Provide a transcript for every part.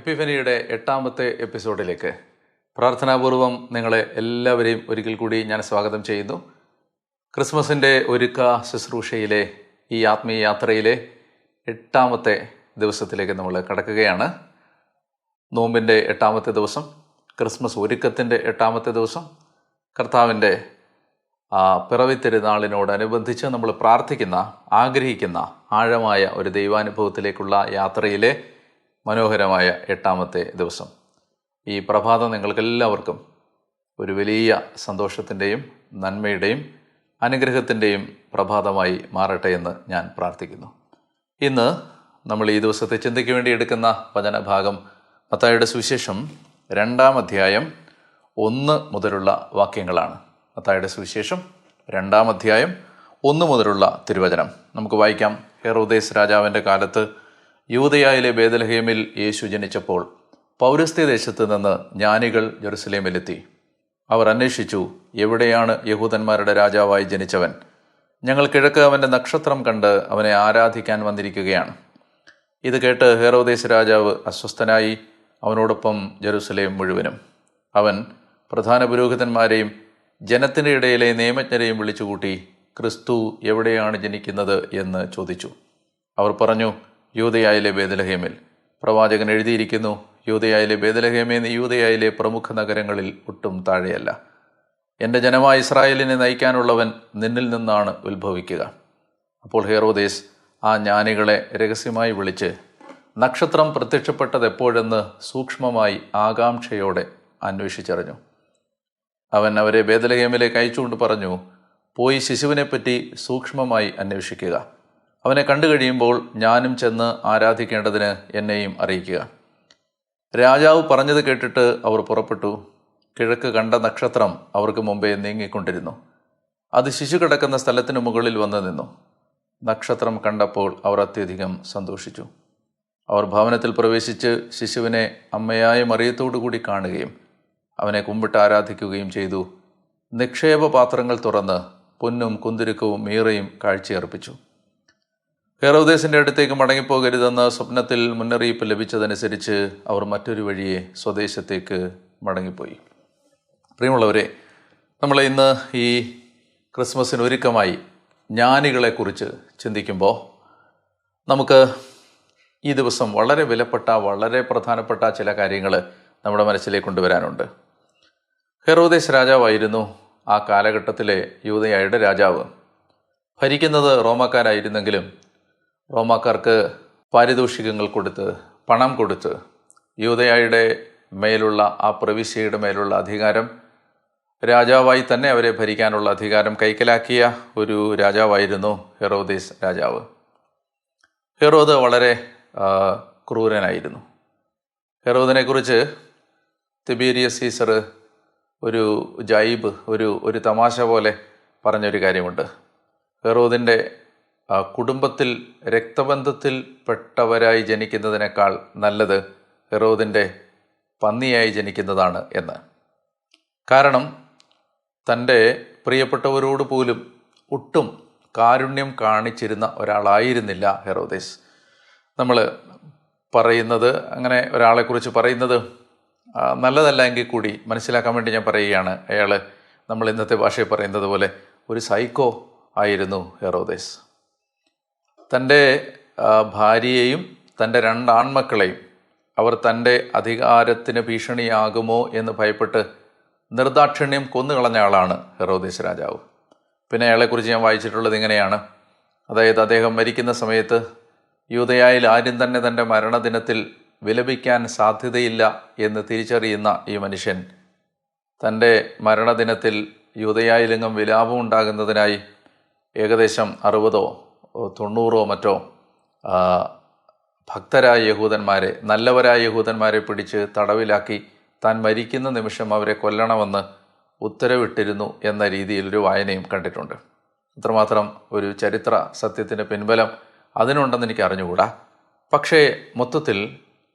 എപ്പിഫനിയുടെ എട്ടാമത്തെ എപ്പിസോഡിലേക്ക് പ്രാർത്ഥനാപൂർവം നിങ്ങളെ എല്ലാവരെയും ഒരിക്കൽ കൂടി ഞാൻ സ്വാഗതം ചെയ്യുന്നു. ക്രിസ്മസിന്റെ ഒരുക്ക ശുശ്രൂഷയിലെ ഈ ആത്മീയ യാത്രയിലെ എട്ടാമത്തെ ദിവസത്തിലേക്ക് നമ്മൾ കടക്കുകയാണ്. നോമ്പിന്റെ എട്ടാമത്തെ ദിവസം ക്രിസ്മസ് ഒരുക്കത്തിന്റെ എട്ടാമത്തെ ദിവസം കർത്താവിന്റെ പിറവി തിരുനാളിനോടനുബന്ധിച്ച് നമ്മൾ പ്രാർത്ഥിക്കുന്ന ആഗ്രഹിക്കുന്ന ആഴമായ ഒരു ദൈവാനുഭവത്തിലേക്കുള്ള യാത്രയിലെ മനോഹരമായ എട്ടാമത്തെ ദിവസം. ഈ പ്രഭാതം നിങ്ങൾക്കെല്ലാവർക്കും ഒരു വലിയ സന്തോഷത്തിന്റെയും നന്മയുടെയും അനുഗ്രഹത്തിന്റെയും പ്രഭാതമായി മാറട്ടെ എന്ന് ഞാൻ പ്രാർത്ഥിക്കുന്നു. ഇന്ന് നമ്മൾ ഈ ദിവസത്തെ ചിന്തയ്ക്ക് വേണ്ടി എടുക്കുന്ന വചനഭാഗം മത്തായുടെ സുവിശേഷം രണ്ടാം അധ്യായം ഒന്ന് മുതലുള്ള വാക്യങ്ങളാണ്. മത്തായുടെ സുവിശേഷം രണ്ടാം അധ്യായം ഒന്ന് മുതലുള്ള തിരുവചനം. നമുക്ക് വായിക്കാം. ഹെറോദേസ് രാജാവിന്റെ കാലത്ത് യൂതയായിലെ ബേദലഹേമിൽ യേശു ജനിച്ചപ്പോൾ പൗരസ്ത്യ ദേശത്ത് നിന്ന് ജ്ഞാനികൾ ജെറുസലേമിലെത്തി. അവർ അന്വേഷിച്ചു എവിടെയാണ് യഹൂദന്മാരുടെ രാജാവായി ജനിച്ചവൻ? ഞങ്ങൾ കിഴക്ക് അവന്റെ നക്ഷത്രം കണ്ട് അവനെ ആരാധിക്കാൻ വന്നിരിക്കുകയാണ്. ഇത് കേട്ട് ഹേറോദേശ് രാജാവ് അസ്വസ്ഥനായി അവനോടൊപ്പം ജെറുസലേം മുഴുവനും. അവൻ പ്രധാന പുരോഹിതന്മാരെയും ജനത്തിന്റെ ഇടയിലെ നിയമജ്ഞരെയും വിളിച്ചുകൂട്ടി ക്രിസ്തു എവിടെയാണ് ജനിക്കുന്നത്? എന്ന് ചോദിച്ചു. അവർ പറഞ്ഞു യൂതയായിലെ ബേദലഹേമിൽ പ്രവാചകൻ എഴുതിയിരിക്കുന്നു യൂതയായിലെ ബേദലഹേമേ നീ യൂതയായിലെ പ്രമുഖ നഗരങ്ങളിൽ ഒട്ടും താഴെയല്ല. എന്റെ ജനമായ ഇസ്രായേലിനെ നയിക്കാനുള്ളവൻ നിന്നിൽ നിന്നാണ് ഉത്ഭവിക്കുക. അപ്പോൾ ഹേറോദേസ് ആ ജ്ഞാനികളെ രഹസ്യമായി വിളിച്ച് നക്ഷത്രം പ്രത്യക്ഷപ്പെട്ടത് എപ്പോഴെന്ന് സൂക്ഷ്മമായി ആകാംക്ഷയോടെ അന്വേഷിച്ചറിഞ്ഞു. അവൻ അവരെ ബേദലഹേമിലേക്ക് അയച്ചുകൊണ്ട് പറഞ്ഞു പോയി ശിശുവിനെപ്പറ്റി സൂക്ഷ്മമായി അന്വേഷിക്കുക. അവനെ കണ്ടു കഴിയുമ്പോൾ ഞാനും ചെന്ന് ആരാധിക്കേണ്ടതിന് എന്നെയും അറിയിക്കുക. രാജാവ് പറഞ്ഞത് കേട്ടിട്ട് അവർ പുറപ്പെട്ടു. കിഴക്ക് കണ്ട നക്ഷത്രം അവർക്ക് മുമ്പേ നീങ്ങിക്കൊണ്ടിരുന്നു. അത് ശിശു കിടക്കുന്ന സ്ഥലത്തിന് മുകളിൽ വന്നു നിന്നു. നക്ഷത്രം കണ്ടപ്പോൾ അവർ അത്യധികം സന്തോഷിച്ചു. അവർ ഭവനത്തിൽ പ്രവേശിച്ച് ശിശുവിനെ അമ്മയായ മറിയത്തോടു കൂടി കാണുകയും അവനെ കുമ്പിട്ട് ആരാധിക്കുകയും ചെയ്തു. നിക്ഷേപ പാത്രങ്ങൾ തുറന്ന് പൊന്നും കുന്തിരുക്കവും മീറയും കാഴ്ചയർപ്പിച്ചു. ഹെറോദേസിന്റെ അടുത്തേക്ക് മടങ്ങിപ്പോകരുതെന്ന സ്വപ്നത്തിൽ മുന്നറിയിപ്പ് ലഭിച്ചതനുസരിച്ച് അവർ മറ്റൊരു വഴിയെ സ്വദേശത്തേക്ക് മടങ്ങിപ്പോയി. പ്രിയമുള്ളവരെ നമ്മൾ ഇന്ന് ഈ ക്രിസ്മസിന് ഒരുക്കമായി ജ്ഞാനികളെക്കുറിച്ച് ചിന്തിക്കുമ്പോൾ നമുക്ക് ഈ ദിവസം വളരെ വിലപ്പെട്ട വളരെ പ്രധാനപ്പെട്ട ചില കാര്യങ്ങൾ നമ്മുടെ മനസ്സിലേക്ക് കൊണ്ടുവരാനുണ്ട്. ഹെറോദേശ് രാജാവായിരുന്നു ആ കാലഘട്ടത്തിലെ യൂതയായുടെ രാജാവ്. ഭരിക്കുന്നത് റോമാക്കാരായിരുന്നെങ്കിലും റോമാക്കാർക്ക് പാരിതോഷികങ്ങൾ കൊടുത്ത് പണം കൊടുത്ത് യൂതയായുടെ മേലുള്ള ആ പ്രവിശ്യയുടെ മേലുള്ള അധികാരം രാജാവായി തന്നെ അവരെ ഭരിക്കാനുള്ള അധികാരം കൈക്കലാക്കിയ ഒരു രാജാവായിരുന്നു ഹെറോദേസ് രാജാവ്. ഹെറോദ് വളരെ ക്രൂരനായിരുന്നു. ഹെറോദിനെക്കുറിച്ച് തിബീരിയസ് സീസർ ഒരു ജൈബ് ഒരു ഒരു തമാശ പോലെ പറഞ്ഞൊരു കാര്യമുണ്ട്. ഹെറോദിന്റെ കുടുംബത്തിൽ രക്തബന്ധത്തിൽ പെട്ടവരായി ജനിക്കുന്നതിനേക്കാൾ നല്ലത് ഹെറോദിന്റെ പന്നിയായി ജനിക്കുന്നതാണ് എന്ന്. കാരണം തന്റെ പ്രിയപ്പെട്ടവരോട് പോലും ഒട്ടും കാരുണ്യം കാണിച്ചിരുന്ന ഒരാളായിരുന്നില്ല ഹെറോദേസ്. നമ്മൾ പറയുന്നത് അങ്ങനെ ഒരാളെക്കുറിച്ച് പറയുന്നത് നല്ലതല്ല എങ്കിൽ കൂടി മനസ്സിലാക്കാൻ വേണ്ടി ഞാൻ പറയുകയാണ്. അയാൾ നമ്മൾ ഇന്നത്തെ ഭാഷയിൽ പറയുന്നത് പോലെ ഒരു സൈക്കോ ആയിരുന്നു ഹെറോദേസ്. തന്റെ ഭാര്യയെയും തന്റെ രണ്ട് ആൺമക്കളെയും അവർ തന്റെ അധികാരത്തിന് ഭീഷണിയാകുമോ എന്ന് ഭയപ്പെട്ട് നിർദാക്ഷിണ്യം കൊന്നുകളഞ്ഞ ആളാണ് ഹെറോദീസ് രാജാവ്. പിന്നെ അയാളെക്കുറിച്ച് ഞാൻ വായിച്ചിട്ടുള്ളത് ഇങ്ങനെയാണ്. അതായത് അദ്ദേഹം മരിക്കുന്ന സമയത്ത് യൂതയായിൽ ആരും തന്നെ തന്റെ മരണദിനത്തിൽ വിലപിക്കാൻ സാധ്യതയില്ല എന്ന് തിരിച്ചറിയുന്ന ഈ മനുഷ്യൻ തന്റെ മരണദിനത്തിൽ യൂതയായിലെങ്ങും വിലാപം ഉണ്ടാകുന്നതിനായി ഏകദേശം അറുപതോ തൊണ്ണൂറോ മറ്റോ ഭക്തരായ യഹൂദന്മാരെ നല്ലവരായ യഹൂദന്മാരെ പിടിച്ച് തടവിലാക്കി താൻ മരിക്കുന്ന നിമിഷം അവരെ കൊല്ലണമെന്ന് ഉത്തരവിട്ടിരുന്നു എന്ന രീതിയിൽ ഒരു വായനയും കണ്ടിട്ടുണ്ട്. അത്രമാത്രം ഒരു ചരിത്ര സത്യത്തിന്റെ പിൻബലം അതിനുണ്ടെന്ന് എനിക്ക് അറിഞ്ഞുകൂടാ. പക്ഷേ മൊത്തത്തിൽ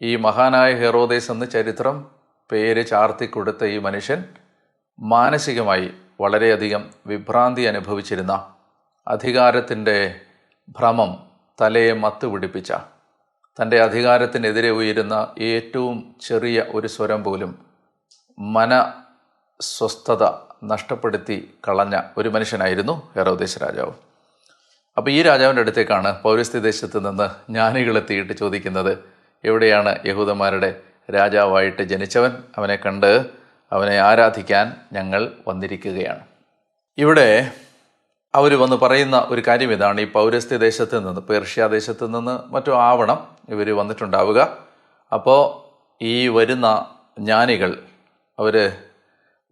ഈ മഹാനായ ഹെറോദേസ് എന്ന ചരിത്രം പേര് ചാർത്തി കൊടുത്ത ഈ മനുഷ്യൻ മാനസികമായി വളരെയധികം വിഭ്രാന്തി അനുഭവിച്ചിരുന്ന അധികാരത്തിന്റെ ഭ്രമം തലയെ മത്ത് പിടിപ്പിച്ച. തന്റെ അധികാരത്തിനെതിരെ ഉയരുന്ന ഏറ്റവും ചെറിയ ഒരു സ്വരം പോലും മന സ്വസ്ഥത നഷ്ടപ്പെടുത്തി കളഞ്ഞ ഒരു മനുഷ്യനായിരുന്നു ഹെറോദേശ് രാജാവ് അപ്പോൾ ഈ രാജാവിന്റെ അടുത്തേക്കാണ് പൗരസ്ത്യ ദേശത്ത് നിന്ന് ജ്ഞാനികളെത്തിയിട്ട് ചോദിക്കുന്നത് എവിടെയാണ് യഹൂദന്മാരുടെ രാജാവായിട്ട് ജനിച്ചവൻ? അവനെ കണ്ട് അവനെ ആരാധിക്കാൻ ഞങ്ങൾ വന്നിരിക്കുകയാണ്. ഇവിടെ അവർ വന്ന് പറയുന്ന ഒരു കാര്യം ഇതാണ്. ഈ പൗരസ്ത്യ ദേശത്ത് നിന്ന് പേർഷ്യ ദേശത്ത് നിന്ന് മറ്റോ ആവണം ഇവർ വന്നിട്ടുണ്ടാവുക. അപ്പോൾ ഈ വരുന്ന ജ്ഞാനികൾ അവർ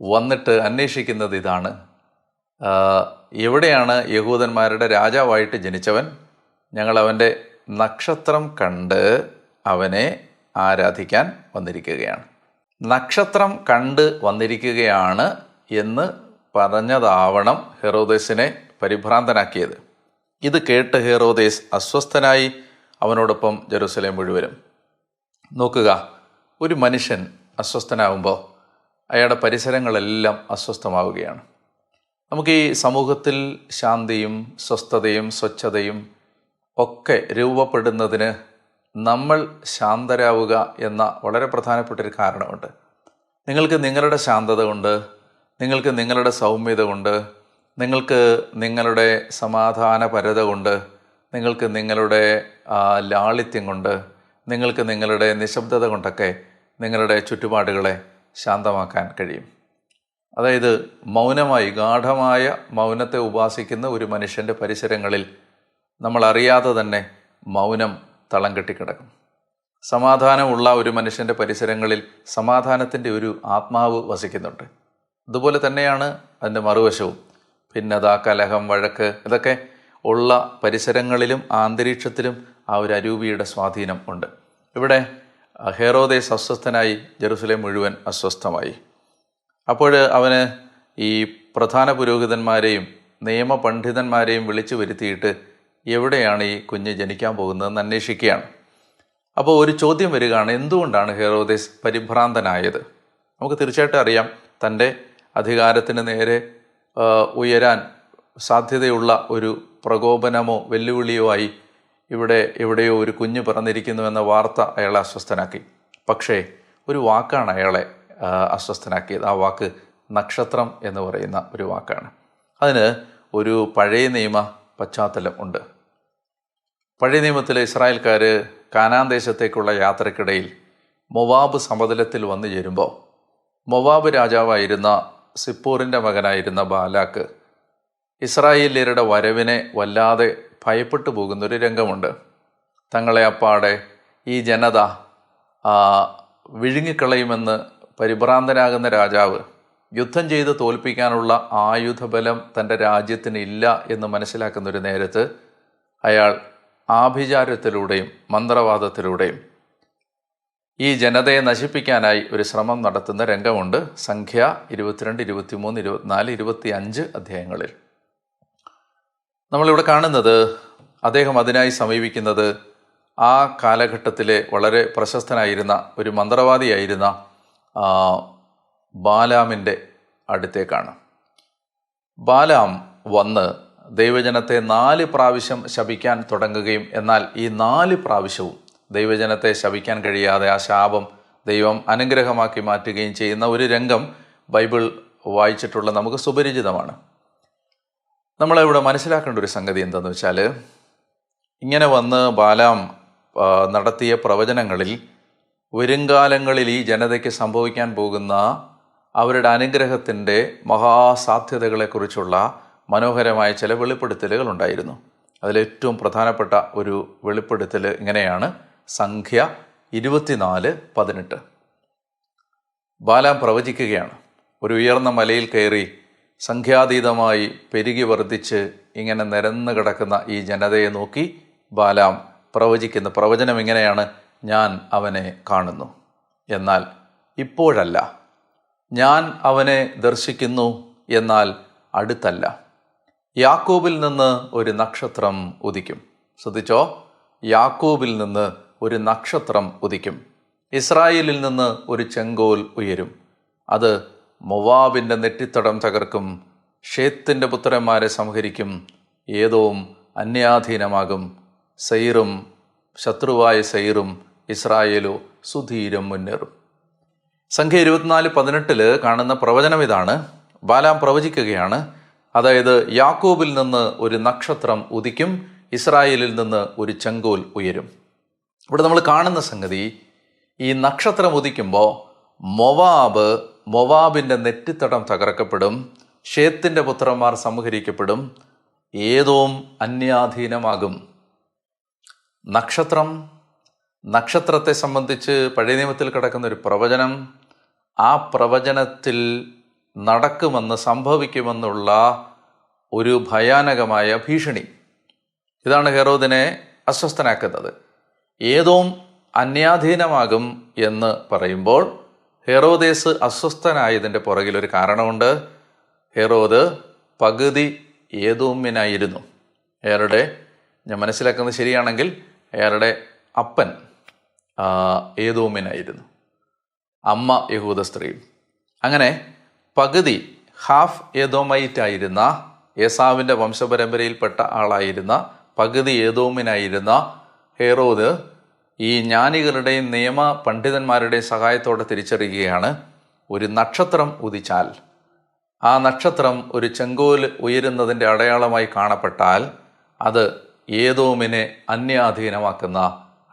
വന്നിട്ട് അന്വേഷിക്കുന്നത് ഇതാണ്. എവിടെയാണ് യഹൂദന്മാരുടെ രാജാവായിട്ട് ജനിച്ചവൻ? ഞങ്ങൾ അവന്റെ നക്ഷത്രം കണ്ട് അവനെ ആരാധിക്കാൻ വന്നിരിക്കുകയാണ്. നക്ഷത്രം കണ്ട് വന്നിരിക്കുകയാണ് എന്ന് പറഞ്ഞതാവണം ഹെറോദേസിനെ പരിഭ്രാന്തനാക്കിയത്. ഇത് കേട്ട് ഹെറോദേസ് അസ്വസ്ഥനായി അവനോടൊപ്പം ജെറുസലേം മുഴുവനും. നോക്കുക ഒരു മനുഷ്യൻ അസ്വസ്ഥനാകുമ്പോൾ അയാളുടെ പരിസരങ്ങളെല്ലാം അസ്വസ്ഥമാവുകയാണ്. നമുക്ക് ഈ സമൂഹത്തിൽ ശാന്തിയും സ്വസ്ഥതയും സ്വച്ഛതയും ഒക്കെ രൂപപ്പെടുന്നതിന് നമ്മൾ ശാന്തരാവുക എന്ന വളരെ പ്രധാനപ്പെട്ട ഒരു കാരണമുണ്ട്. നിങ്ങൾക്ക് നിങ്ങളുടെ ശാന്തത കൊണ്ട് നിങ്ങൾക്ക് നിങ്ങളുടെ സൗമ്യത കൊണ്ട് നിങ്ങൾക്ക് നിങ്ങളുടെ സമാധാനപരത കൊണ്ട് നിങ്ങൾക്ക് നിങ്ങളുടെ ലാളിത്യം കൊണ്ട് നിങ്ങൾക്ക് നിങ്ങളുടെ നിശബ്ദത കൊണ്ടൊക്കെ നിങ്ങളുടെ ചുറ്റുപാടുകളെ ശാന്തമാക്കാൻ കഴിയും. അതായത് മൗനമായി ഗാഠമായ മൗനത്തെ ഉപാസിക്കുന്ന ഒരു മനുഷ്യന്റെ പരിസരങ്ങളിൽ നമ്മൾ അറിയാതെ തന്നെ മൗനം തളം കെട്ടിക്കിടക്കും. സമാധാനമുള്ള ഒരു മനുഷ്യന്റെ പരിസരങ്ങളിൽ സമാധാനത്തിന്റെ ഒരു ആത്മാവ് വസിക്കുന്നുണ്ട്. അതുപോലെ തന്നെയാണ് അതിന്റെ മറുവശവും. ഭിന്നത കലഹം വഴക്ക് ഇതൊക്കെ ഉള്ള പരിസരങ്ങളിലും ആന്തരീക്ഷത്തിലും ആ ഒരു അരൂപിയുടെ സ്വാധീനം ഉണ്ട്. ഇവിടെ ഹെറോദേസ് അസ്വസ്ഥനായി ജെറുസലേം മുഴുവൻ അസ്വസ്ഥമായി. അപ്പോൾ അവന് ഈ പ്രധാന പുരോഹിതന്മാരെയും നിയമപണ്ഡിതന്മാരെയും വിളിച്ചു വരുത്തിയിട്ട് എവിടെയാണ് ഈ കുഞ്ഞ് ജനിക്കാൻ പോകുന്നതെന്ന് അന്വേഷിക്കുകയാണ്. അപ്പോൾ ഒരു ചോദ്യം വരികയാണ് എന്തുകൊണ്ടാണ് ഹെറോദേസ് പരിഭ്രാന്തനായത്? നമുക്ക് തീർച്ചയായിട്ടും അറിയാം തന്റെ അധികാരത്തിന് നേരെ ഉയരാൻ സാധ്യതയുള്ള ഒരു പ്രകോപനമോ വെല്ലുവിളിയോ ആയി ഇവിടെ എവിടെയോ ഒരു കുഞ്ഞ് പിറന്നിരിക്കുന്നുവെന്ന വാർത്ത അയാളെ അസ്വസ്ഥനാക്കി. പക്ഷേ ഒരു വാക്കാണ് അയാളെ അസ്വസ്ഥനാക്കിയത്. ആ വാക്ക് നക്ഷത്രം എന്ന് പറയുന്ന ഒരു വാക്കാണ്. അതിന് ഒരു പഴയ നിയമ പശ്ചാത്തലം ഉണ്ട്. പഴയ നിയമത്തിലെ ഇസ്രായേൽക്കാർ കാനാൻ ദേശത്തേക്കുള്ള യാത്രക്കിടയിൽ മൊവാബ് സമതലത്തിൽ വന്നു ചേരുമ്പോൾ മൊവാബ് രാജാവായിരുന്ന സിപ്പോറിന്റെ മകനായിരുന്ന ബാലാക്ക്. ഇസ്രായേലിയരുടെ വരവിനെ വല്ലാതെ ഭയപ്പെട്ടു പോകുന്നൊരു രംഗമുണ്ട്. തങ്ങളെ അപ്പാടെ ഈ ജനത വിഴുങ്ങിക്കളയുമെന്ന് പരിഭ്രാന്തനാകുന്ന രാജാവ് യുദ്ധം ചെയ്ത് തോൽപ്പിക്കാനുള്ള ആയുധബലം തന്റെ രാജ്യത്തിന് ഇല്ല എന്ന് മനസ്സിലാക്കുന്നൊരു നേരത്ത് അയാൾ ആഭിചാരത്തിലൂടെയും മന്ത്രവാദത്തിലൂടെയും ഈ ജനതയെ നശിപ്പിക്കാനായി ഒരു ശ്രമം നടത്തുന്ന രംഗമുണ്ട്. സംഖ്യ ഇരുപത്തിരണ്ട് ഇരുപത്തിമൂന്ന് ഇരുപത്തിനാല് ഇരുപത്തി അഞ്ച് അധ്യായങ്ങളിൽ. നമ്മളിവിടെ കാണുന്നത് അദ്ദേഹം അതിനായി സമീപിക്കുന്നത് ആ കാലഘട്ടത്തിലെ വളരെ പ്രശസ്തനായിരുന്ന ഒരു മന്ത്രവാദിയായിരുന്ന ബാലാമിന്റെ അടുത്തേക്കാണ്. ബാലാം വന്ന് ദൈവജനത്തെ നാല് പ്രാവശ്യം ശപിക്കാൻ തുടങ്ങുകയും എന്നാൽ ഈ നാല് പ്രാവശ്യവും ദൈവജനത്തെ ശപിക്കാൻ കഴിയാതെ ആ ശാപം ദൈവം അനുഗ്രഹമാക്കി മാറ്റുകയും ചെയ്യുന്ന ഒരു രംഗം ബൈബിൾ വായിച്ചിട്ടുള്ള നമുക്ക് സുപരിചിതമാണ്. നമ്മളിവിടെ മനസ്സിലാക്കേണ്ട ഒരു സംഗതി എന്താണെന്ന് വെച്ചാൽ ഇങ്ങനെ വന്ന് ബാലാം നടത്തിയ പ്രവചനങ്ങളിൽ വരുംകാലങ്ങളിൽ ഈ ജനതയ്ക്ക് സംഭവിക്കാൻ പോകുന്ന അവരുടെ അനുഗ്രഹത്തിന്റെ മഹാസാധ്യതകളെക്കുറിച്ചുള്ള മനോഹരമായ ചില വെളിപ്പെടുത്തലുകൾ ഉണ്ടായിരുന്നു. അതിലേറ്റവും പ്രധാനപ്പെട്ട ഒരു വെളിപ്പെടുത്തൽ ഇങ്ങനെയാണ്. സംഖ്യ ഇരുപത്തിനാല് പതിനെട്ട്. ബാലാം പ്രവചിക്കുകയാണ്. ഒരു ഉയർന്ന മലയിൽ കയറി സംഖ്യാതീതമായി പെരുകി വർദ്ധിച്ച് ഇങ്ങനെ നിരന്നു കിടക്കുന്ന ഈ ജനതയെ നോക്കി ബാലാം പ്രവചിക്കുന്ന. പ്രവചനം ഇങ്ങനെയാണ് ഞാൻ അവനെ കാണുന്നു. എന്നാൽ ഇപ്പോഴല്ല. ഞാൻ അവനെ ദർശിക്കുന്നു. എന്നാൽ അടുത്തല്ല. യാക്കോബിൽ നിന്ന് ഒരു നക്ഷത്രം ഉദിക്കും. ശ്രദ്ധിച്ചോ? യാക്കോബിൽ നിന്ന് ഒരു നക്ഷത്രം ഉദിക്കും. ഇസ്രായേലിൽ നിന്ന് ഒരു ചെങ്കോൽ ഉയരും. അത് മൊവാബിന്റെ നെറ്റിത്തടം തകർക്കും. ഷേത്തിന്റെ പുത്രന്മാരെ സംഹരിക്കും. ഏതോവും അന്യാധീനമാകും. സൈറും ശത്രുവായ സൈറും ഇസ്രായേലോ സുധീരം മുന്നേറും. സംഖ്യ ഇരുപത്തിനാല് പതിനെട്ടിൽ കാണുന്ന പ്രവചനം ഇതാണ്. ബാലാം പ്രവചിക്കുകയാണ്. അതായത് യാക്കോബിൽ നിന്ന് ഒരു നക്ഷത്രം ഉദിക്കും ഇസ്രായേലിൽ നിന്ന് ഒരു ചെങ്കോൽ ഉയരും. ഇവിടെ നമ്മൾ കാണുന്ന സംഗതി ഈ നക്ഷത്രം ഉദിക്കുമ്പോൾ മൊവാബ് മൊവാബിന്റെ നെറ്റിത്തടം തകർക്കപ്പെടും ഷേത്തിന്റെ പുത്രന്മാർ സംഹരിക്കപ്പെടും ഏതോം അന്യാധീനമാകും. നക്ഷത്രം നക്ഷത്രത്തെ സംബന്ധിച്ച് പഴയ നിയമത്തിൽ കിടക്കുന്ന ഒരു പ്രവചനം ആ പ്രവചനത്തിൽ നടക്കുമെന്ന് സംഭവിക്കുമെന്നുള്ള ഒരു ഭയാനകമായ ഭീഷണി. ഇതാണ് ഹെറോദിനെ അസ്വസ്ഥനാക്കുന്നത്. ഏതോം അന്യാധീനമാകും എന്ന് പറയുമ്പോൾ ഹെറോദേസ് അസ്വസ്ഥനായതിന്റെ പുറകിൽ ഒരു കാരണമുണ്ട്. ഹെറോദ് പകുതി ഏതോമിനായിരുന്നു അയാളുടെ ഞാൻ മനസ്സിലാക്കുന്നത് ശരിയാണെങ്കിൽ അയാളുടെ അപ്പൻ ഏതോമിനായിരുന്നു അമ്മ യഹൂദ സ്ത്രീ. അങ്ങനെ പകുതി ഹാഫ് ഏതോമൈറ്റ് ആയിരുന്ന ഏസാവിന്റെ വംശപരമ്പരയിൽപ്പെട്ട ആളായിരുന്ന പകുതി ഏതോമിനായിരുന്ന ഹേറോദ് ഈ ജ്ഞാനികളുടെയും നിയമ പണ്ഡിതന്മാരുടെയും സഹായത്തോടെ തിരിച്ചറിയുകയാണ്. ഒരു നക്ഷത്രം ഉദിച്ചാൽ ആ നക്ഷത്രം ഒരു ചെങ്കോൽ ഉയരുന്നതിന്റെ അടയാളമായി കാണപ്പെട്ടാൽ അത് ഏതോമിനെ അന്യാധീനമാക്കുന്ന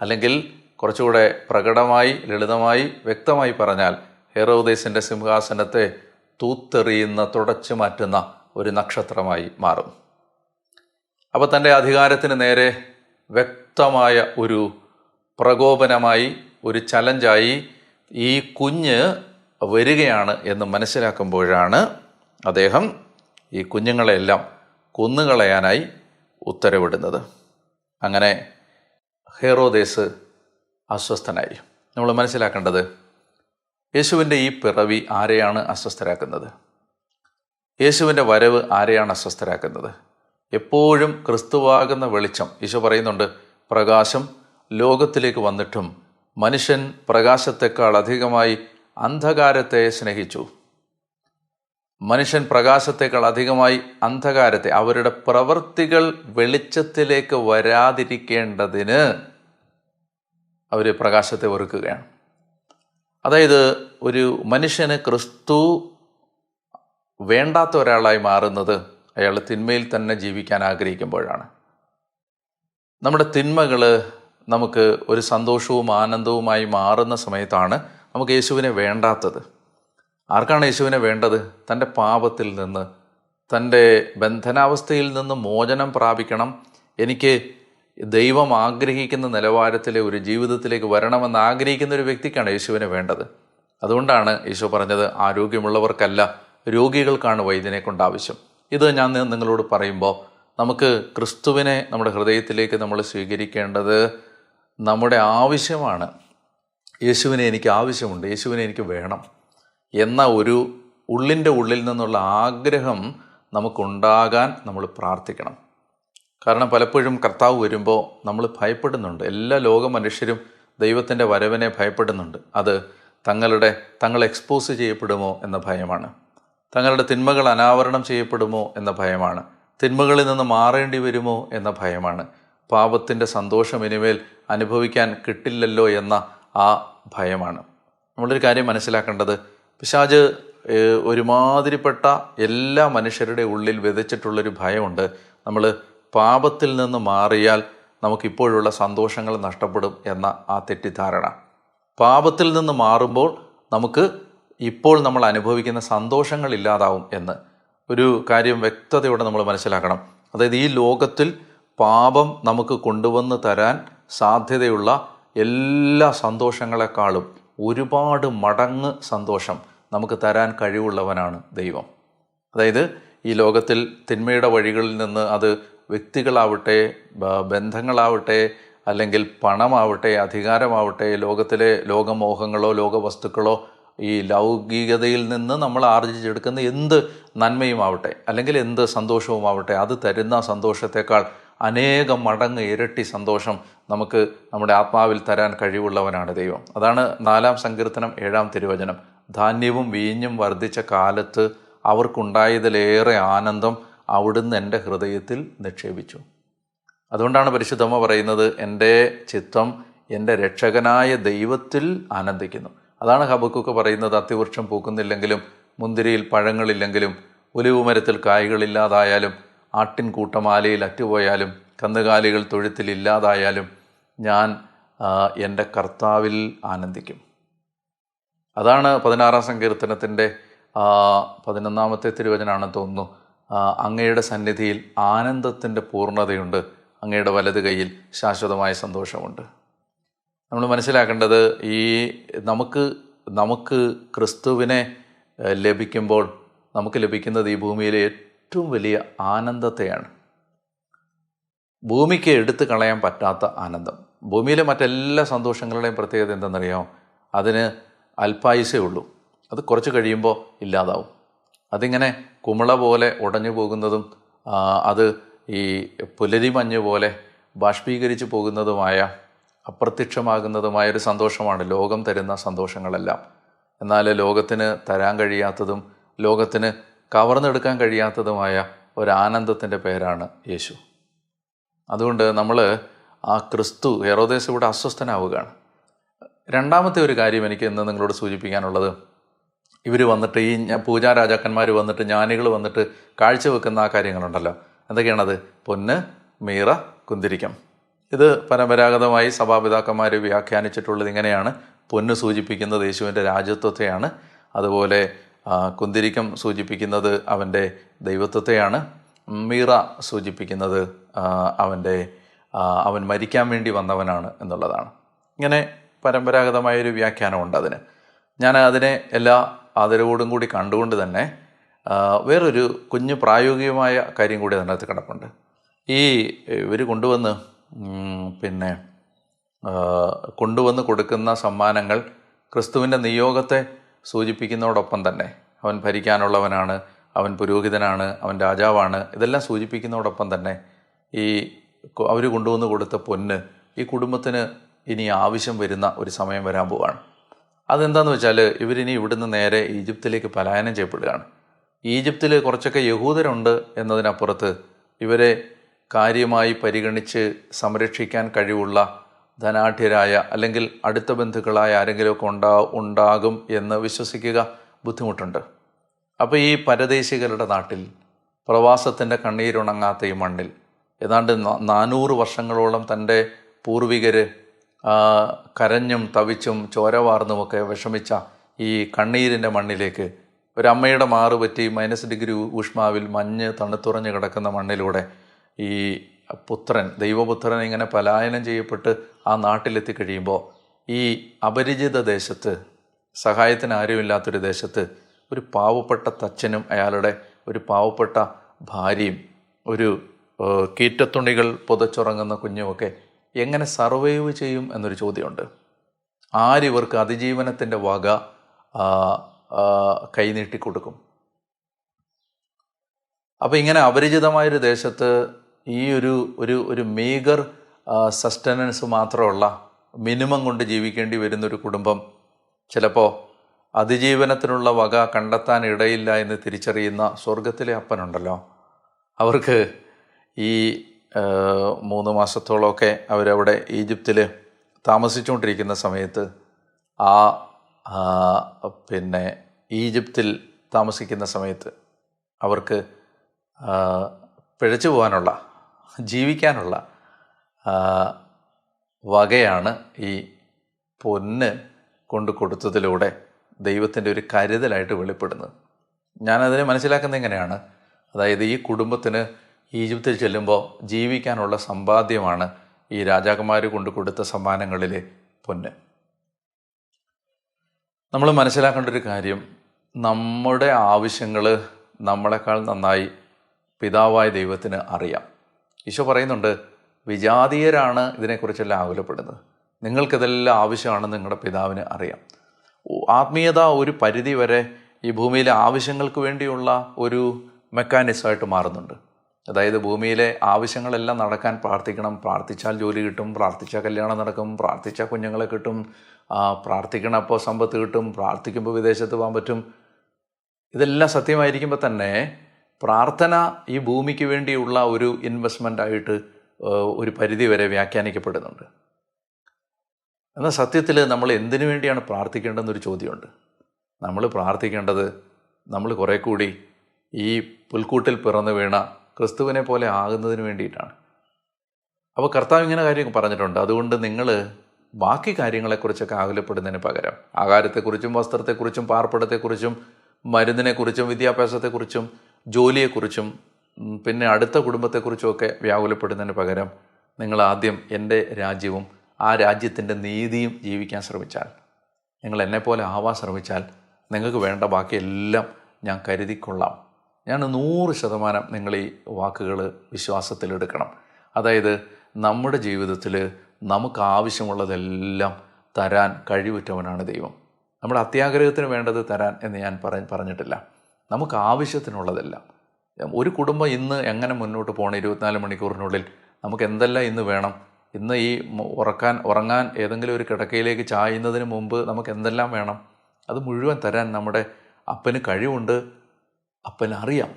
അല്ലെങ്കിൽ കുറച്ചുകൂടെ പ്രകടമായി ലളിതമായി വ്യക്തമായി പറഞ്ഞാൽ ഹെറോദേസിന്റെ സിംഹാസനത്തെ തൂത്തെറിയുന്ന തുടച്ചു മാറ്റുന്ന ഒരു നക്ഷത്രമായി മാറും. അപ്പോൾ തന്റെ അധികാരത്തിന് നേരെ വ്യക്തമായ ഒരു പ്രകോപനമായി ഒരു ചലഞ്ചായി ഈ കുഞ്ഞ് വരികയാണ് എന്ന് മനസ്സിലാക്കുമ്പോഴാണ് അദ്ദേഹം ഈ കുഞ്ഞുങ്ങളെല്ലാം കൊന്നുകളയാനായി ഉത്തരവിടുന്നത്. അങ്ങനെ ഹെറോദേസ് അസ്വസ്ഥനായി. നമ്മൾ മനസ്സിലാക്കേണ്ടത് യേശുവിന്റെ ഈ പിറവി ആരെയാണ് അസ്വസ്ഥരാക്കുന്നത്? യേശുവിന്റെ വരവ് ആരെയാണ് അസ്വസ്ഥരാക്കുന്നത്? എപ്പോഴും ക്രിസ്തുവാകുന്ന വെളിച്ചം. ഈശോ പറയുന്നുണ്ട് പ്രകാശം ലോകത്തിലേക്ക് വന്നിട്ടും മനുഷ്യൻ പ്രകാശത്തെക്കാൾ അധികമായി അന്ധകാരത്തെ സ്നേഹിച്ചു. മനുഷ്യൻ പ്രകാശത്തെക്കാൾ അധികമായി അന്ധകാരത്തെ അവരുടെ പ്രവൃത്തികൾ വെളിച്ചത്തിലേക്ക് വരാതിരിക്കേണ്ടതിന് അവർ പ്രകാശത്തെ ഒരുക്കുകയാണ്. അതായത് ഒരു മനുഷ്യന് ക്രിസ്തു വേണ്ടാത്ത ഒരാളായി മാറുന്നത് അയാൾ തിന്മയിൽ തന്നെ ജീവിക്കാൻ ആഗ്രഹിക്കുമ്പോഴാണ്. നമ്മുടെ തിന്മകൾ നമുക്ക് ഒരു സന്തോഷവും ആനന്ദവുമായി മാറുന്ന സമയത്താണ് നമുക്ക് യേശുവിനെ വേണ്ടാത്തത്. ആർക്കാണ് യേശുവിനെ വേണ്ടത്? തന്റെ പാപത്തിൽ നിന്ന് തന്റെ ബന്ധനാവസ്ഥയിൽ നിന്ന് മോചനം പ്രാപിക്കണം. എനിക്ക് ദൈവം ആഗ്രഹിക്കുന്ന നിലവാരത്തിലെ ഒരു ജീവിതത്തിലേക്ക് വരണമെന്ന് ആഗ്രഹിക്കുന്ന ഒരു വ്യക്തിക്കാണ് യേശുവിനെ വേണ്ടത്. അതുകൊണ്ടാണ് യേശു പറഞ്ഞത് ആരോഗ്യമുള്ളവർക്കല്ല രോഗികൾക്കാണ് വൈദ്യനെ കൊണ്ട് ആവശ്യം. ഇത് ഞാൻ നിങ്ങളോട് പറയുമ്പോൾ നമുക്ക് ക്രിസ്തുവിനെ നമ്മുടെ ഹൃദയത്തിലേക്ക് നമ്മൾ സ്വീകരിക്കേണ്ടത് നമ്മുടെ ആവശ്യമാണ്. യേശുവിനെ എനിക്ക് ആവശ്യമുണ്ട്. യേശുവിനെ എനിക്ക് വേണം. എന്ന ഒരു ഉള്ളിന്റെ ഉള്ളിൽ നിന്നുള്ള ആഗ്രഹം നമുക്കുണ്ടാകാൻ നമ്മൾ പ്രാർത്ഥിക്കണം. കാരണം പലപ്പോഴും കർത്താവ് വരുമ്പോൾ നമ്മൾ ഭയപ്പെടുന്നുണ്ട്. എല്ലാ ലോക മനുഷ്യരും ദൈവത്തിന്റെ വരവിനെ ഭയപ്പെടുന്നുണ്ട്. അത് തങ്ങളുടെ തങ്ങൾ എക്സ്പോസ് ചെയ്യപ്പെടുമോ എന്ന ഭയമാണ്. തങ്ങളുടെ തിന്മകൾ അനാവരണം ചെയ്യപ്പെടുമോ എന്ന ഭയമാണ്. തിന്മകളിൽ നിന്ന് മാറേണ്ടി വരുമോ എന്ന ഭയമാണ്. പാപത്തിന്റെ സന്തോഷം ഇനിമേൽ അനുഭവിക്കാൻ കിട്ടില്ലല്ലോ എന്ന ആ ഭയമാണ്. നമ്മളൊരു കാര്യം മനസ്സിലാക്കേണ്ടത്. പിശാജ് ഒരുമാതിരിപ്പെട്ട എല്ലാ മനുഷ്യരുടെ ഉള്ളിൽ വിതച്ചിട്ടുള്ളൊരു ഭയമുണ്ട്. നമ്മൾ പാപത്തിൽ നിന്ന് മാറിയാൽ നമുക്കിപ്പോഴുള്ള സന്തോഷങ്ങൾ നഷ്ടപ്പെടും എന്ന ആ തെറ്റിദ്ധാരണ. പാപത്തിൽ നിന്ന് മാറുമ്പോൾ നമുക്ക് ഇപ്പോൾ നമ്മൾ അനുഭവിക്കുന്ന സന്തോഷങ്ങൾ ഇല്ലാതാവും എന്ന് ഒരു കാര്യം വ്യക്തതയോടെ നമ്മൾ മനസ്സിലാക്കണം. അതായത് ഈ ലോകത്തിൽ പാപം നമുക്ക് കൊണ്ടുവന്ന് തരാൻ സാധ്യതയുള്ള എല്ലാ സന്തോഷങ്ങളെക്കാളും ഒരുപാട് മടങ്ങ് സന്തോഷം നമുക്ക് തരാൻ കഴിവുള്ളവനാണ് ദൈവം. അതായത് ഈ ലോകത്തിൽ തിന്മയുടെ വഴികളിൽ നിന്ന് അത് വ്യക്തികളാവട്ടെ ബന്ധങ്ങളാവട്ടെ അല്ലെങ്കിൽ പണമാവട്ടെ അധികാരമാവട്ടെ ലോകത്തിലെ ലോകമോഹങ്ങളോ ലോകവസ്തുക്കളോ ഈ ലൗകികതയിൽ നിന്ന് നമ്മൾ ആർജിച്ചെടുക്കുന്ന എന്ത് നന്മയും ആവട്ടെ അല്ലെങ്കിൽ എന്ത് സന്തോഷവും ആവട്ടെ അത് തരുന്ന സന്തോഷത്തെക്കാൾ അനേകം മടങ്ങ് ഇരട്ടി സന്തോഷം നമുക്ക് നമ്മുടെ ആത്മാവിൽ തരാൻ കഴിവുള്ളവനാണ് ദൈവം. അതാണ് നാലാം സങ്കീർത്തനം ഏഴാം തിരുവചനം. ധാന്യവും വീഞ്ഞും വർദ്ധിച്ച കാലത്ത് അവർക്കുണ്ടായതിലേറെ ആനന്ദം അവിടുന്ന് എന്റെ ഹൃദയത്തിൽ നിക്ഷേപിച്ചു. അതുകൊണ്ടാണ് പരിശുദ്ധമ്മ പറയുന്നത് എന്റെ ചിത്തം എന്റെ രക്ഷകനായ ദൈവത്തിൽ ആനന്ദിക്കുന്നു. അതാണ് ഹബക്കൊക്കെ പറയുന്നത് അത്തിവൃക്ഷം പൂക്കുന്നില്ലെങ്കിലും മുന്തിരിയിൽ പഴങ്ങളില്ലെങ്കിലും ഒലിവ് മരത്തിൽ കായ്കളില്ലാതായാലും ആട്ടിൻകൂട്ടം ആലയിൽ അറ്റുപോയാലും കന്നുകാലികൾ തൊഴുത്തിൽ ഇല്ലാതായാലും ഞാൻ എന്റെ കർത്താവിൽ ആനന്ദിക്കും. അതാണ് പതിനാറാം സങ്കീർത്തനത്തിന്റെ പതിനൊന്നാമത്തെ തിരുവചനാണ് തോന്നുന്നു. അങ്ങയുടെ സന്നിധിയിൽ ആനന്ദത്തിന്റെ പൂർണതയുണ്ട്. അങ്ങയുടെ വലത് കൈയിൽ ശാശ്വതമായ സന്തോഷമുണ്ട്. നമ്മൾ മനസ്സിലാക്കേണ്ടത് ഈ നമുക്ക് നമുക്ക് ക്രിസ്തുവിനെ ലഭിക്കുമ്പോൾ നമുക്ക് ലഭിക്കുന്നത് ഈ ഭൂമിയിലെ ഏറ്റവും വലിയ ആനന്ദത്തെയാണ്. ഭൂമിക്ക് എടുത്തു കളയാൻ പറ്റാത്ത ആനന്ദം. ഭൂമിയിലെ മറ്റെല്ലാ സന്തോഷങ്ങളുടെയും പ്രത്യേകത എന്തെന്നറിയാമോ അതിന് അല്പായുസേ ഉള്ളൂ. അത് കുറച്ച് കഴിയുമ്പോൾ ഇല്ലാതാവും. അതിങ്ങനെ കുമിള പോലെ ഉടഞ്ഞു പോകുന്നതും അത് ഈ പുലരിമഞ്ഞ് പോലെ ബാഷ്പീകരിച്ച് പോകുന്നതുമായ അപ്രത്യക്ഷമാകുന്നതുമായ ഒരു സന്തോഷമാണ് ലോകം തരുന്ന സന്തോഷങ്ങളെല്ലാം. എന്നാൽ ലോകത്തിന് തരാൻ കഴിയാത്തതും ലോകത്തിന് കവർന്നെടുക്കാൻ കഴിയാത്തതുമായ ഒരു ആനന്ദത്തിന്റെ പേരാണ് യേശു. അതുകൊണ്ട് നമ്മൾ ആ ക്രിസ്തു ഹെറോദേസ് ഇവിടെ അസ്വസ്ഥനാവുകയാണ്. രണ്ടാമത്തെ ഒരു കാര്യം എനിക്ക് ഇന്ന് നിങ്ങളോട് സൂചിപ്പിക്കാനുള്ളത്. ഇവർ വന്നിട്ട് ഈ പൂജാ രാജാക്കന്മാർ വന്നിട്ട് ജ്ഞാനികൾ വന്നിട്ട് കാഴ്ചവെക്കുന്ന ആ കാര്യങ്ങളുണ്ടല്ലോ. എന്തൊക്കെയാണത്? പൊന്ന് മീറ കുന്തിരിക്കം. ഇത് പരമ്പരാഗതമായി സഭാപിതാക്കന്മാർ വ്യാഖ്യാനിച്ചിട്ടുള്ളത് ഇങ്ങനെയാണ്. പൊന്ന് സൂചിപ്പിക്കുന്നത് യേശുവിന്റെ രാജ്യത്വത്തെയാണ് അതുപോലെ കുന്തിരിക്കം സൂചിപ്പിക്കുന്നത് അവന്റെ ദൈവത്വത്തെയാണ്. മീറ സൂചിപ്പിക്കുന്നത് അവന്റെ അവൻ മരിക്കാൻ വേണ്ടി വന്നവനാണ് എന്നുള്ളതാണ്. ഇങ്ങനെ പരമ്പരാഗതമായൊരു വ്യാഖ്യാനമുണ്ട് അതിന്. ഞാൻ അതിനെ എല്ലാ ആദരവോടും കൂടി കണ്ടുകൊണ്ട് തന്നെ വേറൊരു കുഞ്ഞു പ്രായോഗികമായ കാര്യം കൂടി അതിനകത്ത് കിടപ്പുണ്ട്. ഈ ഇവർ കൊണ്ടുവന്ന് പിന്നെ കൊണ്ടുവന്ന് കൊടുക്കുന്ന സമ്മാനങ്ങൾ ക്രിസ്തുവിന്റെ നിയോഗത്തെ സൂചിപ്പിക്കുന്നതോടൊപ്പം തന്നെ അവൻ ഭരിക്കാനുള്ളവനാണ് അവൻ പുരോഹിതനാണ് അവൻ രാജാവാണ് ഇതെല്ലാം സൂചിപ്പിക്കുന്നതോടൊപ്പം തന്നെ ഈ അവർ കൊണ്ടുവന്ന് കൊടുത്ത പൊന്ന് ഈ കുടുംബത്തിന് ഇനി ആവശ്യം വരുന്ന ഒരു സമയം വരാൻ പോവാണ്. അതെന്താണെന്ന് വെച്ചാൽ ഇവരിനി ഇവിടുന്ന് നേരെ ഈജിപ്തിലേക്ക് പലായനം ചെയ്യപ്പെടുകയാണ്. ഈജിപ്തിൽ കുറച്ചൊക്കെ യഹൂദരുണ്ട് എന്നതിനപ്പുറത്ത് ഇവരെ കാര്യമായി പരിഗണിച്ച് സംരക്ഷിക്കാൻ കഴിവുള്ള ധനാഢ്യരായ അല്ലെങ്കിൽ അടുത്ത ബന്ധുക്കളായ ആരെങ്കിലുമൊക്കെ ഉണ്ടാ ഉണ്ടാകും എന്ന് വിശ്വസിക്കുക ബുദ്ധിമുട്ടുണ്ട്. അപ്പോൾ ഈ പരദേശികളുടെ നാട്ടിൽ പ്രവാസത്തിന്റെ കണ്ണീരുണങ്ങാത്ത ഈ മണ്ണിൽ ഏതാണ്ട് നാനൂറ് വർഷങ്ങളോളം തന്റെ പൂർവികർ കരഞ്ഞും തവിച്ചും ചോരവാർന്നുമൊക്കെ വിഷമിച്ച ഈ കണ്ണീരിന്റെ മണ്ണിലേക്ക് ഒരമ്മയുടെ മാറുപറ്റി മൈനസ് ഡിഗ്രി ഊഷ്മാവിൽ മഞ്ഞ് തണുത്തുറഞ്ഞ് കിടക്കുന്ന മണ്ണിലൂടെ ഈ പുത്രൻ ദൈവപുത്രൻ ഇങ്ങനെ പലായനം ചെയ്യപ്പെട്ട് ആ നാട്ടിലെത്തി കഴിയുമ്പോൾ ഈ അപരിചിത ദേശത്ത് സഹായത്തിന് ആരുമില്ലാത്തൊരു ദേശത്ത് ഒരു പാവപ്പെട്ട തച്ചനും അയാളുടെ ഒരു പാവപ്പെട്ട ഭാര്യയും ഒരു കീറ്റത്തുണികൾ പുതച്ചുറങ്ങുന്ന കുഞ്ഞുമൊക്കെ എങ്ങനെ സർവൈവ് ചെയ്യും എന്നൊരു ചോദ്യമുണ്ട്. ആരിവർക്ക് അതിജീവനത്തിന്റെ വക കൈനീട്ടി കൊടുക്കും അപ്പോൾ ഇങ്ങനെ അപരിചിതമായൊരു ദേശത്ത് ഈ ഒരു ഒരു ഒരു മീഗർ സസ്റ്റനൻസ് മാത്രമുള്ള മിനിമം കൊണ്ട് ജീവിക്കേണ്ടി വരുന്നൊരു കുടുംബം ചിലപ്പോൾ അതിജീവനത്തിനുള്ള വക കണ്ടെത്താൻ ഇടയില്ല എന്ന് തിരിച്ചറിയുന്ന സ്വർഗത്തിലെ അപ്പനുണ്ടല്ലോ. അവർക്ക് ഈ മൂന്ന് മാസത്തോളമൊക്കെ അവരവിടെ ഈജിപ്തിൽ താമസിച്ചുകൊണ്ടിരിക്കുന്ന സമയത്ത് ആ പിന്നെ ഈജിപ്തിൽ താമസിക്കുന്ന സമയത്ത് അവർക്ക് പിഴച്ചു പോകാനുള്ള ജീവിക്കാനുള്ള വകയാണ് ഈ പൊന്ന് കൊണ്ട് കൊടുത്തതിലൂടെ ദൈവത്തിന്റെ ഒരു കരുതലായിട്ട് വെളിപ്പെടുന്നത്. ഞാനതിനെ മനസ്സിലാക്കുന്നത് എങ്ങനെയാണ്? അതായത് ഈ കുടുംബത്തിന് ഈജിപ്തിൽ ചെല്ലുമ്പോൾ ജീവിക്കാനുള്ള സമ്പാദ്യമാണ് ഈ രാജാക്കന്മാർ കൊണ്ട് കൊടുത്ത സമ്മാനങ്ങളിലെ പൊന്ന്. നമ്മൾ മനസ്സിലാക്കേണ്ട ഒരു കാര്യം നമ്മുടെ ആവശ്യങ്ങൾ നമ്മളെക്കാൾ നന്നായി പിതാവായ ദൈവത്തിന് അറിയാം. ഈശോ പറയുന്നുണ്ട് വിജാതീയരാണ് ഇതിനെക്കുറിച്ചെല്ലാം ആകുലപ്പെടുന്നത്. നിങ്ങൾക്കിതെല്ലാം ആവശ്യമാണെന്ന് നിങ്ങളുടെ പിതാവിന് അറിയാം. ആത്മീയത ഒരു പരിധി വരെ ഈ ഭൂമിയിലെ ആവശ്യങ്ങൾക്ക് വേണ്ടിയുള്ള ഒരു മെക്കാനിസമായിട്ട് മാറുന്നുണ്ട്. അതായത് ഭൂമിയിലെ ആവശ്യങ്ങളെല്ലാം നടക്കാൻ പ്രാർത്ഥിക്കണം പ്രാർത്ഥിച്ചാൽ ജോലി കിട്ടും പ്രാർത്ഥിച്ചാൽ കല്യാണം നടക്കും പ്രാർത്ഥിച്ചാൽ കുഞ്ഞുങ്ങളെ കിട്ടും പ്രാർത്ഥിക്കണം അപ്പോൾ സമ്പത്ത് കിട്ടും പ്രാർത്ഥിക്കുമ്പോൾ വിദേശത്ത് പോകാൻ പറ്റും. ഇതെല്ലാം സത്യമായിരിക്കുമ്പോൾ തന്നെ പ്രാർത്ഥന ഈ ഭൂമിക്ക് വേണ്ടിയുള്ള ഒരു ഇൻവെസ്റ്റ്മെന്റ് ആയിട്ട് ഒരു പരിധി വരെ വ്യാഖ്യാനിക്കപ്പെടുന്നുണ്ട്. എന്നാൽ സത്യത്തിൽ നമ്മൾ എന്തിനു വേണ്ടിയാണ് പ്രാർത്ഥിക്കേണ്ടതെന്നൊരു ചോദ്യമുണ്ട്. നമ്മൾ പ്രാർത്ഥിക്കേണ്ടത് നമ്മൾ കുറേ കൂടി ഈ പുൽക്കൂട്ടിൽ പിറന്നു വീണ ക്രിസ്തുവിനെ പോലെ ആകുന്നതിന് വേണ്ടിയിട്ടാണ്. അപ്പോൾ കർത്താവ് ഇങ്ങനെ കാര്യം പറഞ്ഞിട്ടുണ്ട്. അതുകൊണ്ട് നിങ്ങൾ ബാക്കി കാര്യങ്ങളെക്കുറിച്ചൊക്കെ ആകുലപ്പെടുന്നതിന് പകരം ആഹാരത്തെക്കുറിച്ചും വസ്ത്രത്തെക്കുറിച്ചും പാർപ്പിടത്തെക്കുറിച്ചും മരുന്നിനെക്കുറിച്ചും വിദ്യാഭ്യാസത്തെക്കുറിച്ചും ജോലിയെക്കുറിച്ചും പിന്നെ അടുത്ത കുടുംബത്തെക്കുറിച്ചും ഒക്കെ വ്യാകുലപ്പെടുന്നതിന് പകരം നിങ്ങൾ ആദ്യം എന്റെ രാജ്യവും ആ രാജ്യത്തിന്റെ നീതിയും ജീവിക്കാൻ ശ്രമിച്ചാൽ നിങ്ങൾ എന്നെപ്പോലെ ആവാൻ ശ്രമിച്ചാൽ നിങ്ങൾക്ക് വേണ്ട ബാക്കിയെല്ലാം ഞാൻ കരുതിക്കൊള്ളാം. ഞാൻ നൂറ് ശതമാനം നിങ്ങൾ ഈ വാക്കുകൾ വിശ്വാസത്തിലെടുക്കണം അതായത് നമ്മുടെ ജീവിതത്തിൽ നമുക്ക് ആവശ്യമുള്ളതെല്ലാം തരാൻ കഴിവുറ്റവനാണ് ദൈവം. നമ്മുടെ അത്യാഗ്രഹത്തിന് വേണ്ടത് തരാൻ എന്ന് ഞാൻ പറഞ്ഞിട്ടില്ല. നമുക്ക് ആവശ്യത്തിനുള്ളതെല്ലാം ഒരു കുടുംബം ഇന്ന് എങ്ങനെ മുന്നോട്ട് പോകണം ഇരുപത്തിനാല് മണിക്കൂറിനുള്ളിൽ നമുക്ക് എന്തെല്ലാം ഇന്ന് വേണം ഇന്ന് ഈ ഉറക്കാൻ ഉറങ്ങാൻ ഏതെങ്കിലും ഒരു കിടക്കയിലേക്ക് ചായുന്നതിന് മുമ്പ് നമുക്ക് എന്തെല്ലാം വേണം അത് മുഴുവൻ തരാൻ നമ്മുടെ അപ്പന് കഴിവുണ്ട് അപ്പന് അറിയാം.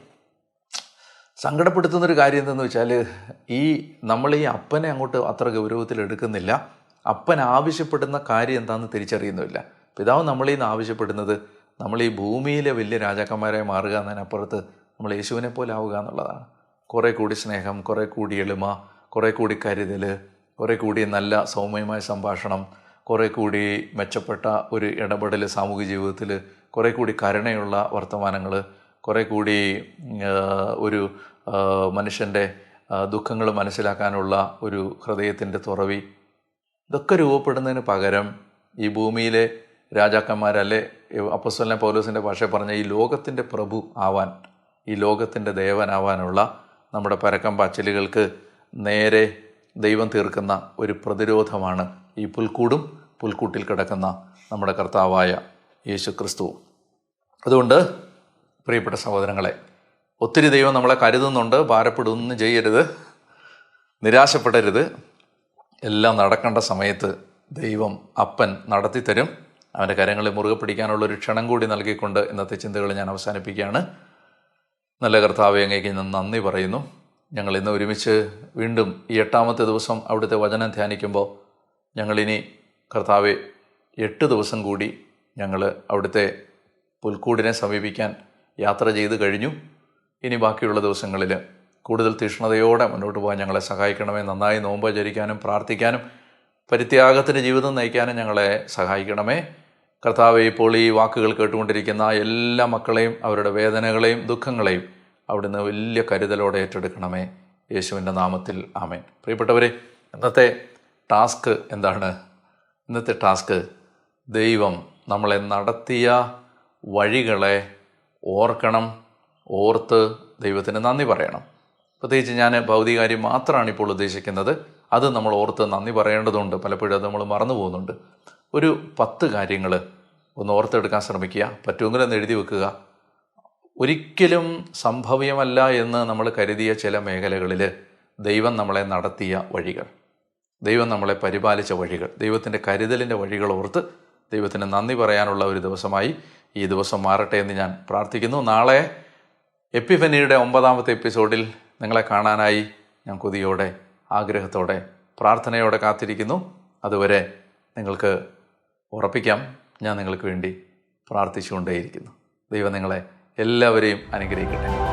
സങ്കടപ്പെടുത്തുന്നൊരു കാര്യം എന്തെന്ന് വെച്ചാൽ ഈ നമ്മൾ ഈ അപ്പനെ അങ്ങോട്ട് അത്ര ഗൗരവത്തിൽ എടുക്കുന്നില്ല. അപ്പൻ ആവശ്യപ്പെടുന്ന കാര്യം എന്താണെന്ന് തിരിച്ചറിയുന്നില്ല പിതാവ് നമ്മളിൽ നിന്ന് ആവശ്യപ്പെടുന്നത് നമ്മൾ ഈ ഭൂമിയിലെ വലിയ രാജാക്കന്മാരായി മാറുക എന്നതിനപ്പുറത്ത് നമ്മൾ യേശുവിനെ പോലെ ആവുക എന്നുള്ളതാണ്. കുറേ കൂടി സ്നേഹം കുറേ കൂടി എളിമ കുറേ കൂടി കരുതൽ കുറേ കൂടി നല്ല സൗമ്യമായ സംഭാഷണം കുറേ കൂടി മെച്ചപ്പെട്ട ഒരു ഇടപെടൽ സാമൂഹിക ജീവിതത്തിൽ കുറേ കൂടി കരുണയുള്ള വർത്തമാനങ്ങൾ കുറേ കൂടി ഒരു മനുഷ്യന്റെ ദുഃഖങ്ങൾ മനസ്സിലാക്കാനുള്ള ഒരു ഹൃദയത്തിന്റെ തുറവി. ഇതൊക്കെ രൂപപ്പെടുന്നതിന് പകരം ഈ ഭൂമിയിലെ രാജാക്കന്മാരല്ലേ? അപ്പസ്വലിനെ പൗലോസിന്റെ ഭാഷ പറഞ്ഞ ഈ ലോകത്തിന്റെ പ്രഭു ആവാൻ ഈ ലോകത്തിന്റെ ദേവനാവാനുള്ള നമ്മുടെ പരക്കം പാച്ചലുകൾക്ക് നേരെ ദൈവം തീർക്കുന്ന ഒരു പ്രതിരോധമാണ് ഈ പുൽക്കൂടും പുൽക്കൂട്ടിൽ കിടക്കുന്ന നമ്മുടെ കർത്താവായ യേശു ക്രിസ്തുവും അതുകൊണ്ട് പ്രിയപ്പെട്ട സഹോദരങ്ങളെ ഒത്തിരി ദൈവം നമ്മളെ കരുതുന്നുണ്ട് ഭാരപ്പെടുകയൊന്നും ചെയ്യരുത് നിരാശപ്പെടരുത്. എല്ലാം നടക്കേണ്ട സമയത്ത് ദൈവം അപ്പൻ നടത്തിത്തരും. അവന്റെ കരങ്ങളെ മുറുകെ പിടിക്കാനുള്ള ഒരു ക്ഷണം കൂടി നൽകിക്കൊണ്ട് ഇന്നത്തെ ചിന്തകൾ ഞാൻ അവസാനിപ്പിക്കുകയാണ്. നല്ല കർത്താവ് അങ്ങേക്ക് ഞാൻ നന്ദി പറയുന്നു. ഞങ്ങൾ ഇന്ന് ഒരുമിച്ച് വീണ്ടും ഈ എട്ടാമത്തെ ദിവസം അവിടുത്തെ വചനം ധ്യാനിക്കുമ്പോൾ ഞങ്ങളിനി കർത്താവെ എട്ട് ദിവസം കൂടി ഞങ്ങൾ അവിടുത്തെ പുൽക്കൂടിനെ സമീപിക്കാൻ യാത്ര ചെയ്ത് കഴിഞ്ഞു. ഇനി ബാക്കിയുള്ള ദിവസങ്ങളിൽ കൂടുതൽ തീഷ്ണതയോടെ മുന്നോട്ട് പോകാൻ ഞങ്ങളെ സഹായിക്കണമേ. നന്നായി നോമ്പ് ചരിക്കാനും പ്രാർത്ഥിക്കാനും പരിത്യാഗത്തിന്റെ ജീവിതം നയിക്കാനും ഞങ്ങളെ സഹായിക്കണമേ. കർത്താവെ ഇപ്പോൾ ഈ വാക്കുകൾ കേട്ടുകൊണ്ടിരിക്കുന്ന എല്ലാ മക്കളെയും അവരുടെ വേദനകളെയും ദുഃഖങ്ങളെയും അവിടുന്ന് വലിയ കരുതലോടെ ഏറ്റെടുക്കണമേ. യേശുവിന്റെ നാമത്തിൽ ആമേൻ. പ്രിയപ്പെട്ടവരെ ഇന്നത്തെ ടാസ്ക് എന്താണ്? ഇന്നത്തെ ടാസ്ക് ദൈവം നമ്മളെ നടത്തിയ വഴികളെ ഓർക്കണം ഓർത്ത് ദൈവത്തിന് നന്ദി പറയണം. പ്രത്യേകിച്ച് ഞാൻ ഭൗതികാര്യം മാത്രമാണ് ഇപ്പോൾ ഉദ്ദേശിക്കുന്നത്. അത് നമ്മൾ ഓർത്ത് നന്ദി പറയേണ്ടതുണ്ട്. പലപ്പോഴും അത് നമ്മൾ മറന്നു പോകുന്നുണ്ട് ഒരു പത്ത് കാര്യങ്ങൾ ഒന്ന് ഓർത്തെടുക്കാൻ ശ്രമിക്കുക പറ്റുമെങ്കിൽ ഒന്ന് എഴുതി വെക്കുക. ഒരിക്കലും സംഭവ്യമല്ല എന്ന് നമ്മൾ കരുതിയ ചില മേഖലകളിൽ ദൈവം നമ്മളെ നടത്തിയ വഴികൾ ദൈവം നമ്മളെ പരിപാലിച്ച വഴികൾ ദൈവത്തിന്റെ കരുതലിന്റെ വഴികൾ ഓർത്ത് ദൈവത്തിന് നന്ദി പറയാനുള്ള ഒരു ദിവസമായി ഈ ദിവസം മാറട്ടെ എന്ന് ഞാൻ പ്രാർത്ഥിക്കുന്നു. നാളെ എപ്പിഫനിയുടെ ഒമ്പതാമത്തെ എപ്പിസോഡിൽ നിങ്ങളെ കാണാനായി ഞാൻ കൊതിയോടെ ആഗ്രഹത്തോടെ പ്രാർത്ഥനയോടെ കാത്തിരിക്കുന്നു. അതുവരെ നിങ്ങൾക്ക് ഉറപ്പിക്കാം. ഞാൻ നിങ്ങൾക്ക് വേണ്ടി പ്രാർത്ഥിച്ചുകൊണ്ടേയിരിക്കുന്നു. ദൈവം നിങ്ങളെ എല്ലാവരെയും അനുഗ്രഹിക്കട്ടെ.